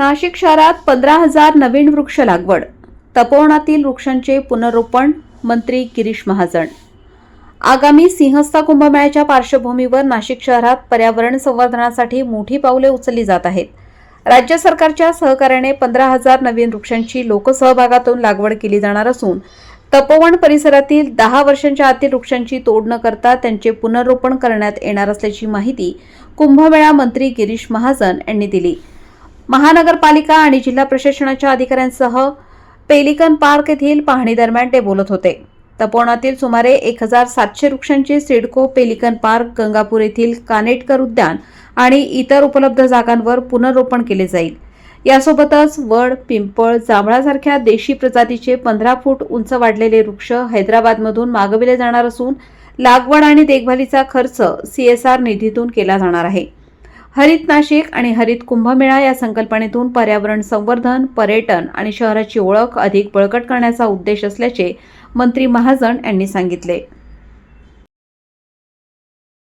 नाशिक शहरात पंधरा हजार नवीन वृक्ष लागवड. तपोवनातील वृक्षांचे पुनरोपण मंत्री गिरीश महाजन. आगामी सिंहस्था कुंभमेळ्याच्या पार्श्वभूमीवर नाशिक शहरात पर्यावरण संवर्धनासाठी मोठी पावले उचलली जात आहेत. राज्य सरकारच्या सहकार्याने पंधरा हजार नवीन वृक्षांची लोकसहभागातून लागवड केली जाणार असून तपोवन परिसरातील दहा वर्षांच्या आतील वृक्षांची तोड न करता त्यांचे पुनरोपण करण्यात येणार असल्याची माहिती कुंभमेळा मंत्री गिरीश महाजन यांनी दिली. महानगरपालिका आणि जिल्हा प्रशासनाच्या अधिकाऱ्यांसह पेलिकन पार्क येथील पाहणीदरम्यान ते बोलत होते. तपोवनातील सुमारे एक हजार सातशे वृक्षांचे सिडको पेलिकन पार्क गंगापूर येथील कानेटकर उद्यान आणि इतर उपलब्ध जागांवर पुनरोपण केले जाईल. यासोबतच वड पिंपळ जांभळासारख्या देशी प्रजातीचे पंधरा फूट उंच वाढलेले वृक्ष हैदराबादमधून मागविले जाणार असून लागवड आणि देखभालीचा खर्च सीएसआर निधीतून केला जाणार आहे. हरित नाशिक आणि हरित कुंभमेळा या संकल्पनेतून पर्यावरण संवर्धन पर्यटन आणि शहराची ओळख अधिक बळकट करण्याचा उद्देश असल्याचे मंत्री महाजन यांनी सांगितले.